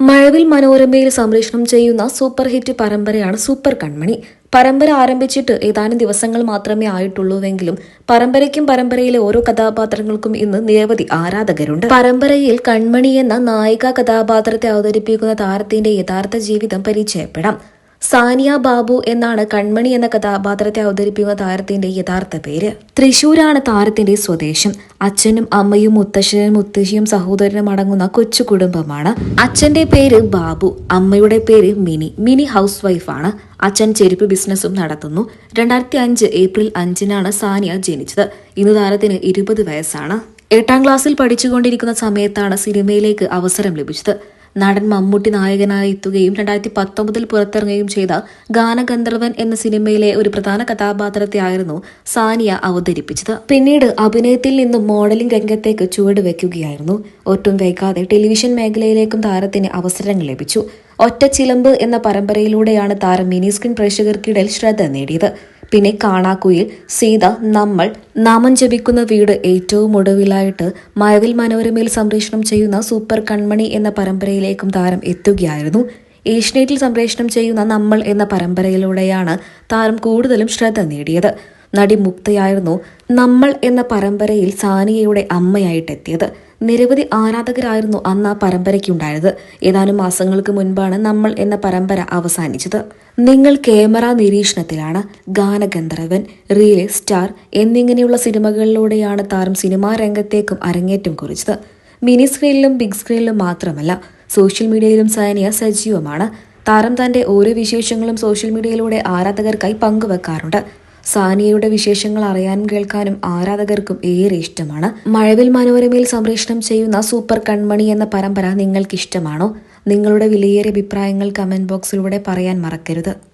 മഴവിൽ മനോരമയിൽ സംപ്രേഷണം ചെയ്യുന്ന സൂപ്പർ ഹിറ്റ് പരമ്പരയാണ് സൂപ്പർ കൺമണി. പരമ്പര ആരംഭിച്ചിട്ട് ഏതാനും ദിവസങ്ങൾ മാത്രമേ ആയിട്ടുള്ളൂവെങ്കിലും പരമ്പരയ്ക്കും പരമ്പരയിലെ ഓരോ കഥാപാത്രങ്ങൾക്കും ഇന്ന് നിരവധി ആരാധകരുണ്ട്. പരമ്പരയിൽ കൺമണി എന്ന നായിക കഥാപാത്രത്തെ അവതരിപ്പിക്കുന്ന താരത്തിന്റെ യഥാർത്ഥ ജീവിതം പരിചയപ്പെടാം. സാനിയ ബാബു എന്നാണ് കൺമണി എന്ന കഥാപാത്രത്തെ അവതരിപ്പിക്കുന്ന താരത്തിന്റെ യഥാർത്ഥ പേര്. തൃശൂരാണ് താരത്തിന്റെ സ്വദേശം. അച്ഛനും അമ്മയും മുത്തശ്ശനും മുത്തശ്ശിയും സഹോദരനും അടങ്ങുന്ന കൊച്ചു കുടുംബമാണ്. അച്ഛന്റെ പേര് ബാബു അമ്മയുടെ പേര് മിനി. മിനി ഹൗസ് വൈഫാണ് അച്ഛൻ ചെരുപ്പ് ബിസിനസ്സും നടത്തുന്നു. രണ്ടായിരത്തി അഞ്ച് ഏപ്രിൽ അഞ്ചിനാണ് സാനിയ ജനിച്ചത്. ഇന്ന് താരത്തിന് ഇരുപത് വയസ്സാണ്. എട്ടാം ക്ലാസ്സിൽ പഠിച്ചുകൊണ്ടിരിക്കുന്ന സമയത്താണ് സിനിമയിലേക്ക് അവസരം ലഭിച്ചത്. നടൻ മമ്മൂട്ടി നായകനായി എത്തുകയും രണ്ടായിരത്തി പത്തൊമ്പതിൽ പുറത്തിറങ്ങുകയും ചെയ്ത ഗാനഗന്ധർവൻ എന്ന സിനിമയിലെ ഒരു പ്രധാന കഥാപാത്രത്തെയായിരുന്നു സാനിയ അവതരിപ്പിച്ചത്. പിന്നീട് അഭിനയത്തിൽ നിന്നും മോഡലിംഗ് രംഗത്തേക്ക് ചുവട് വെക്കുകയായിരുന്നു ഒട്ടും വൈകാതെ ടെലിവിഷൻ മേഖലയിലേക്കും താരത്തിന് അവസരങ്ങൾ ലഭിച്ചു. ഒറ്റ ചിലമ്പ് എന്ന പരമ്പരയിലൂടെയാണ് താരം മിനി സ്ക്രീൻ പ്രേക്ഷകർക്കിടയിൽ ശ്രദ്ധ നേടിയത്. പിന്നെ കാണാക്കുയിൽ സീത നമ്മൾ നാമം ജപിക്കുന്ന വീട് ഏറ്റവും ഒടുവിലായിട്ട് മഴവിൽ മനോരമയിൽ സംപ്രേഷണം ചെയ്യുന്ന സൂപ്പർ കൺമണി എന്ന പരമ്പരയിലേക്കും താരം എത്തുകയായിരുന്നു. ഏഷ്യനെറ്റിൽ സംപ്രേഷണം ചെയ്യുന്ന നമ്മൾ എന്ന പരമ്പരയിലൂടെയാണ് താരം കൂടുതലും ശ്രദ്ധ നേടിയത്. നടി മുക്തയായിരുന്നു നമ്മൾ എന്ന പരമ്പരയിൽ സാനിയയുടെ അമ്മയായിട്ടെത്തിയത്. നിരവധി ആരാധകരായിരുന്നു അന്ന് ആ പരമ്പരയ്ക്കുണ്ടായത്. ഏതാനും മാസങ്ങൾക്ക് മുൻപാണ് നമ്മൾ എന്ന പരമ്പര അവസാനിച്ചത്. നിങ്ങൾ ക്യാമറ നിരീക്ഷണത്തിലാണ് ഗാനഗന്ധർവൻ റിയൽ സ്റ്റാർ എന്നിങ്ങനെയുള്ള സിനിമകളിലൂടെയാണ് താരം സിനിമാ രംഗത്തേക്കും അരങ്ങേറ്റം കുറിച്ചത്. മിനി സ്ക്രീനിലും ബിഗ് സ്ക്രീനിലും മാത്രമല്ല സോഷ്യൽ മീഡിയയിലും സാനിയ സജീവമാണ്. താരം തന്റെ ഓരോ വിശേഷങ്ങളും സോഷ്യൽ മീഡിയയിലൂടെ ആരാധകർക്കായി പങ്കുവെക്കാറുണ്ട്. സാനിയയുടെ വിശേഷങ്ങൾ അറിയാനും കേൾക്കാനും ആരാധകർക്കും ഏറെ ഇഷ്ടമാണ്. മഴവിൽ മനോരമയിൽ സംപ്രേഷണം ചെയ്യുന്ന സൂപ്പർ കൺമണി എന്ന പരമ്പര നിങ്ങൾക്ക് ഇഷ്ടമാണോ നിങ്ങളുടെ വിലയേറിയ അഭിപ്രായങ്ങൾ കമന്റ് ബോക്സിലൂടെ പറയാൻ മറക്കരുത്.